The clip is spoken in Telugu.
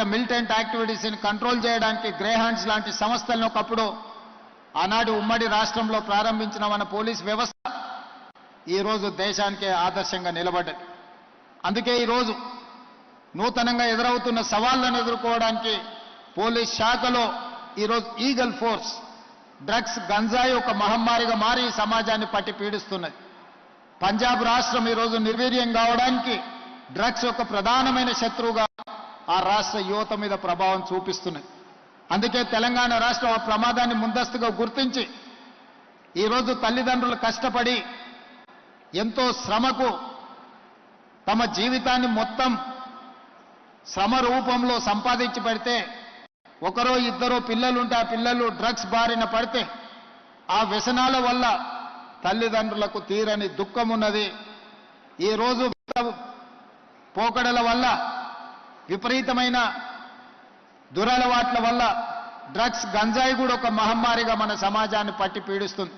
మిలిటెంట్ యాక్టివిటీస్ని కంట్రోల్ చేయడానికి గ్రేహాండ్స్ లాంటి సంస్థలను ఒకప్పుడు ఆనాడు ఉమ్మడి రాష్ట్రంలో ప్రారంభించిన మన పోలీస్ వ్యవస్థ ఈరోజు దేశానికే ఆదర్శంగా నిలబడ్డది. అందుకే ఈరోజు నూతనంగా ఎదురవుతున్న సవాళ్ళను ఎదుర్కోవడానికి పోలీస్ శాఖలో ఈరోజు ఈగల్ ఫోర్స్ డ్రగ్స్ గంజాయి ఒక మహమ్మారిగా మారి సమాజాన్ని పట్టి పీడిస్తున్నది. పంజాబ్ రాష్ట్రం ఈరోజు నిర్వీర్యం కావడానికి డ్రగ్స్ ఒక ప్రధానమైన శత్రువుగా ఆ రాష్ట్ర యువత మీద ప్రభావం చూపిస్తున్నది అందుకే తెలంగాణ రాష్ట్రం ఆ ప్రమాదాన్ని ముందస్తుగా గుర్తించి ఈరోజు తల్లిదండ్రులు కష్టపడి ఎంతో శ్రమకు తమ జీవితాన్ని మొత్తం శ్రమ రూపంలో సంపాదించి పెడితే ఒకరో ఇద్దరో పిల్లలుంటే ఆ పిల్లలు డ్రగ్స్ బారిన పడితే ఆ వ్యసనాల వల్ల తల్లిదండ్రులకు తీరని దుఃఖం ఉన్నది ఈరోజు పోకడల వల్ల విపరీతమైన దురలవాట్ల వల్ల డ్రగ్స్ గంజాయి కూడా ఒక మహమ్మారిగా మన సమాజాన్ని పట్టి పీడిస్తుంది.